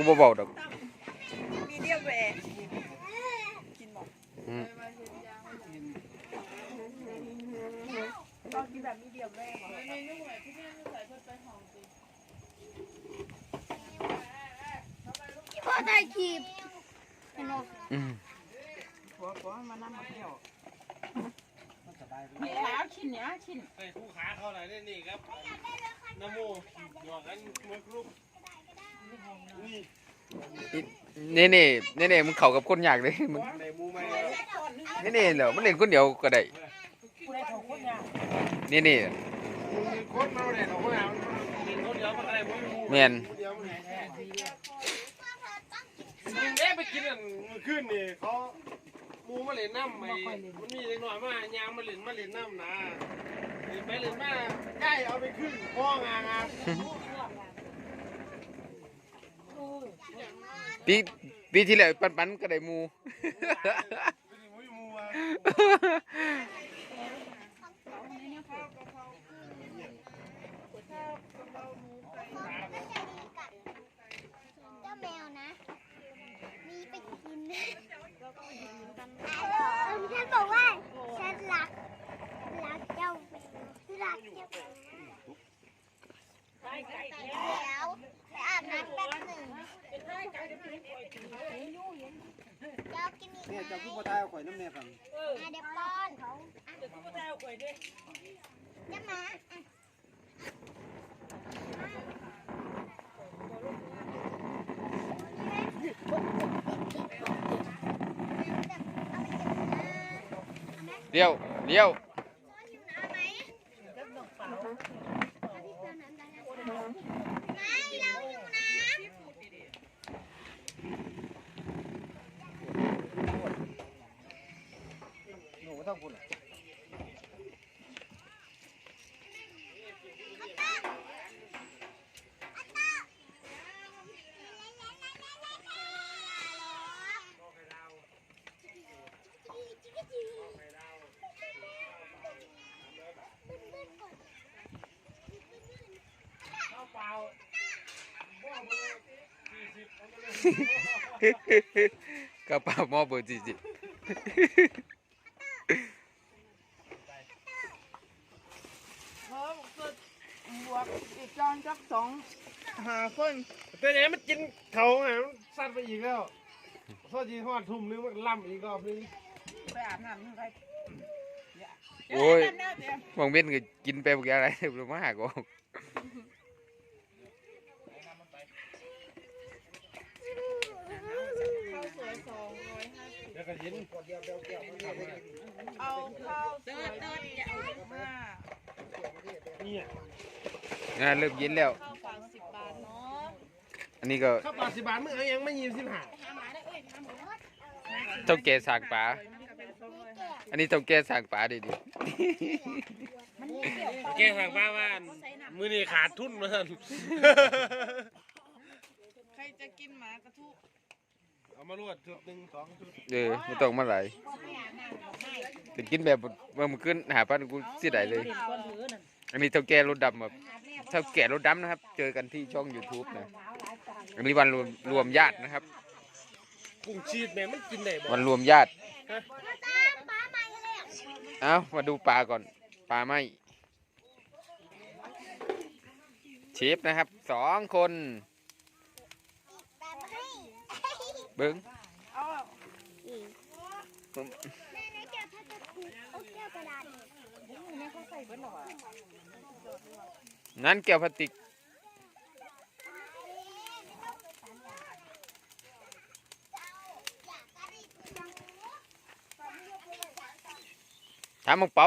กูบ่เบอกดอกมีเดียมแหวกินบอกอืมลองกินแบบมีเดียมแหวบอกพ่อถ่ายคลิปเห็นไหมอืมหัวหัวมานั่งมาเที่ยวนี่แล้วชิ้นเนี้ยชิ้น ใส่คู่ขาเขาหน่อยนี่นี่ครับน้ำมูหยอกกันมือกรุ๊ป นี่นี่นี่นี่นี่มึงเข้ากับคนยากเลยมึงในมูไหมนี่นี่เหรอมันเล่นคนเดียวก็ได้กูได้ของคนยากนี่นี่คนมาเนี่ยเขาไม่เอากินคนเดียวมันอะไรมูแม่นคนเดียวมันมึงเอ๊ะไปกินอันมือขึ้นนี่เขามูมาเล่นน้ำไหมมันมีเล็กน้อยมายางมาเล่นมาเล่นน้ำนะเล่นไปเล่นมาใกล้เอาไปขึ้นพ่องางา ปีปีที่แล้วปันปันก็ได้หมูไม่ได้มูมูอะ เจ้าแมวนะ มีไปกินฉันบอกว่า ฉันรัก รักเจ้าแมวรักเจ้าแมวแล้วไปอาบน้ำแป๊บหนึ่งเจ้ากินอีกไหม เจ้าผู้บ่ตายเอาข่อยน้ำเนี่ยครับอะเดี๋ยวป้อนเขาเดี๋ยวเขาจะเอาข่อยด้วยจะมาอะเอาไปเก็บนะเลี้ยวเลี้ยว ซ่อนอยู่น้ำไหมเอาพี่เติมน้ำได้นะไม่เราอยู่น้ำ หนูก็ต้องพูดกระเป๋าหม้อเบอร์จีจี เพิ่มสุดบวก อีกจอนจักสองหาคนแต่เนี่ยมันกินเขาไงมันสั้นไปอีกแล้วโทษทีทอดทุ่มนึงมันล่ำอีกรอบนึงไปอาบน้ำนึงไปโอ้ยเดี๋วเดี๋ยวมองเว้นก็กินไปบอกอะไรลงมาหากออกข้าวสวยสองร้อยห้าสิบเดี๋ยวก็เห็นเอาข้าวสวยห้าเนี่ย งานเริ่มเย็นแล้ว ข้าวฝังสิบบาทเนาะอันนี้ก็ข้าวปลาสิบบาทมึงเอายังไม่ยิมสิบห้าเจ้าแก่สากป่าจะเป็นสองร้อยห้าสิบอันนี้เจ้าแก่สากป่าดิดิแกสั่งป้าว่ามือนี่ขาดทุนมาสั่นใครจะกินหมากระทุเอามารวดชุดหนึ่งสองชุดเออไม่ต้องมาไหลายจะกินแบบเมื่อมันขึ้นหาป้านกูเสียดายเลย อันนี้เท่าแก่รถดำแบบ เท่าแก่รถดำนะครับ เจอกันที่ช่อง YouTube นะอันนี้วันรวมรวมญาตินะครับ กุ้งชีดแม่มันกินได้บ่วันรวมญาติตามป้ามาเลยอะเอ้ามาดูปลาก่อน ปลาไหมเชฟนะครับสองคนแบบให้เบิ้งเอาแม่ในแก้วถ้าจะถูกเอาแก้วกระดาษเนี่ย แม่เขาใส่เบิร์ดหรอ นั้นแก้วพลาสติกถามมังเป๋า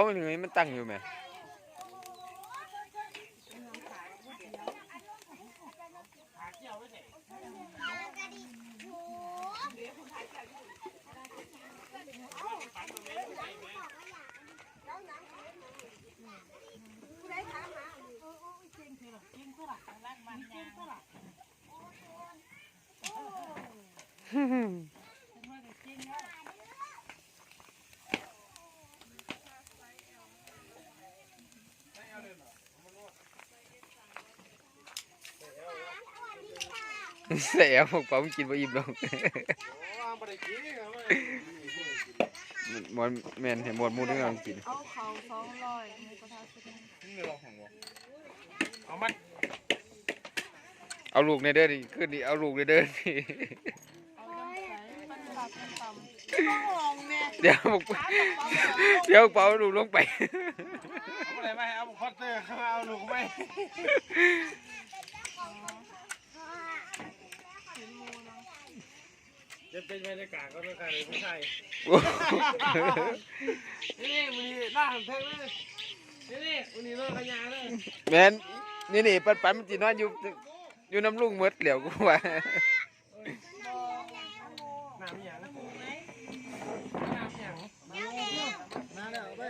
หนึ่งมันตั้งอยู่ไหมสวัสดีค่ะใส่เอาบอกเปล่ามึงกินบ่อิ่มหรอกโอ้ว่าบ่ได้กินครับว่าหมอนแม่นให้หมดหมูนึงเอากิน เอาเขาสองร้อยหมูกระทะชุดหนึงเอามา เอาลูกในเด้อนี่ขึ้นนี่เอาลูกในเด้อนี่เดี๋ยวบอกเดี๋ยวเป่าลูกลงไปเอาอะไรมาเอาคอตเตอร์เขาเอาลูกไปเห็นหมูเนาะจะเป็นบรรยากาศก็ต้องการเลยผู้ชายนี่มันนี่หน้าหันเทิงเลยนี่นี่มันนี่รถขยะเลยแมนนี่นี่ปันปันมันสินอนอยู่ อยู่น้ำลุงหมดเหลียวกูว่าน้ำหยังน้ำหยังมาแล้วเอาไป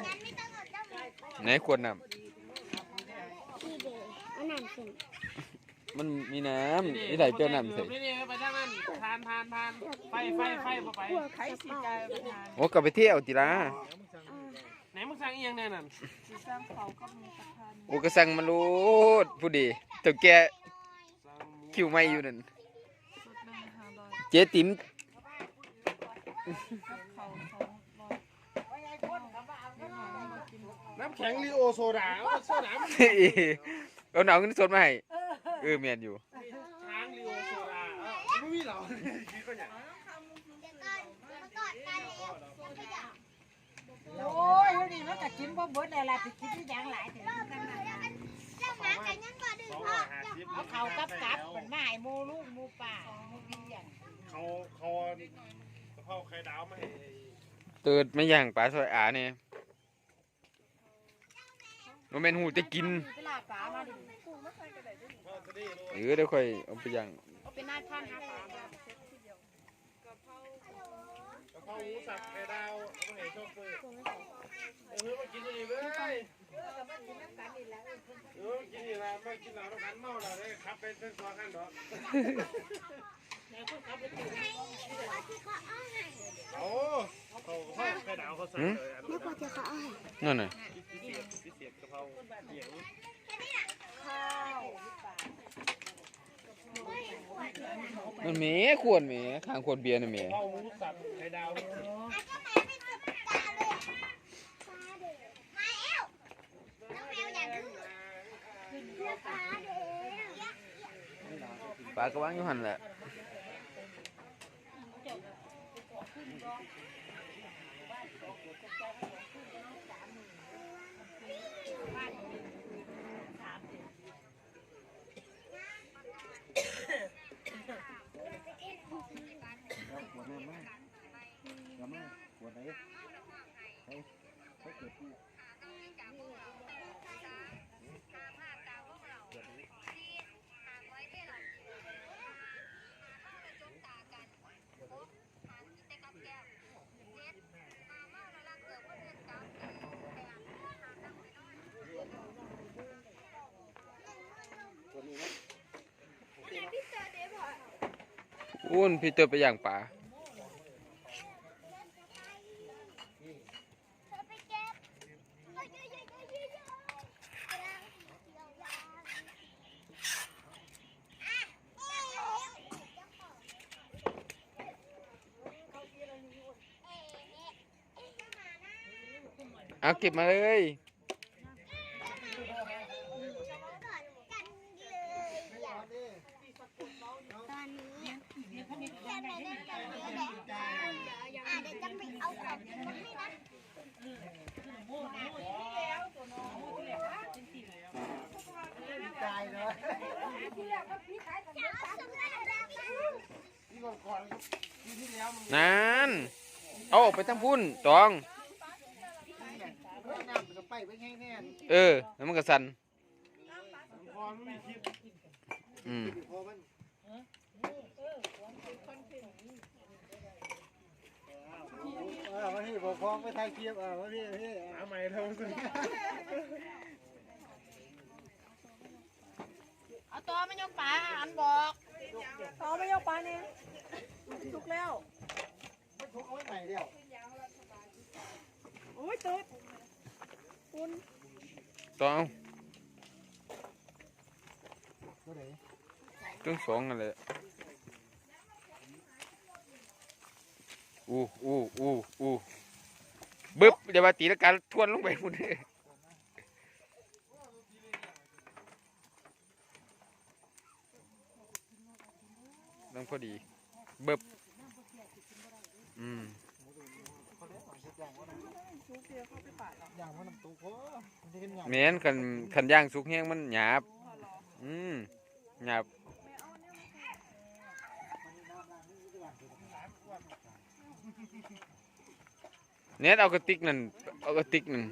ไหนควรน้ที่เด็กอันนั้นขึ้นำมันมีน้ำนี่ไหนเจ้าน้ำใส่ไปทางนั้นทานทานทานไฟไฟไฟไปไข่สีกายโอ้กลับไปเที่ยวจิละไหนมึงสั่งอีหยังแน่นั่นสีสร้างเขากับหมูกระทะโอ้ก็สั่งมาโลดผู้ดีเจ้าแก คิวไม่อยู่นั่นชุดหนึ่งห้าร้อยเจ๊ติ๋มกับเขาสองร้อยน้ำแข็งลีโอโซดาเอาโซดามันเอาหนาวเงินสดมาให้เออแม่นอยู่ช้างลีโอโซดาเอ้าไม่มีเหรอคิดก็อย่างเดี๋ยวก่อนมากอดกันแล้วขยะโอ้ยนี่มันก็กินบ่เบิดเลยล่ะสิกินที่ยังหลายถึงตั้งนานเจ้าหมากันยังบ่ดึงสอ เอาเขากับกับเป็นมาให้หมูลูกหมูป่าหมูกินอย่างเขาเขากะเพราไข่ดาวมาให้ติดไม่ย่างปลาซอยอาเนี่ยมันเป็นหูจะกินเวลาปลามาดิพ่อจะได้รู้เออเดี๋ยวค่อยเอาไปย่างเอาเป็นหน้าท่านหาปลามากะเพราหมูสับไข่ดาวเอามาให้ชอบเพื่อนเออมากินอย่างนี้เว้ย เออกินอย่างนี้ละมากินเหล้าแล้วกันเมาแล้วเลยขับไปเส้นซอยกันดอกโอ้เขาเขาไข่ดาวเขาสั่งเลยอันไม่กว่าจะเขาเอาให้นั่นน่ะพิเศษพิเศษกะเพราเหนียงมันแหมควรแหมข้างควรเบียร์น่ะแหมกะเพราหมูสับไข่ดาวมาเอวน้องแมวอยากขึ้นเพื่อฟ้าเด้ อปลากระวังอยู่หั่นแอุ้นพี่เติบไปย่างปลาเอาเก็บมาเลย ตอนนี้จะไปเล่นกันเลยแหละอะเดี๋ยวจะไปเอาของมาให้นะ ตายเลยจะเอาสำเร็จแล้วนะที่ก่อนก่อนที่ที่แล้วมันนั่นเอาออกไปทั้งพุ่นตอง น้ำจะไปไปแห้งแน่นเออแล้วมันก็สั่นพอไม่มีคลิปอืม พอมันเอามาที่ผมพร้อมไปถ่ายคลิปเอามาที่พี่หาใหม่เท่านั้นเอาตัวไมันยกปลาอันบอกเขาไม่ยกปลาเนี่ยทุกแล้วไม่ทุกเอาไว้ใหม่เดียวโอ้ยตุ๊ดตองตัวไหนเครื่องสองนั่นแหละ อู้อู้อู้อู้บึ๊บเดี๋ยวมาตีละกันทวนลงไปพุ่นต้องพอดี บึ๊บอืมเกียร์เข้าไปปาดเหรออย่างว่าน้ำตุ๊กโอ้มันจะเห็นอย่างแม้นคันคันย่างสุกแห้งมันหยาบ อืมหยาบ เน็ตเอากระติกนั่นเอากระติกหนึ่ง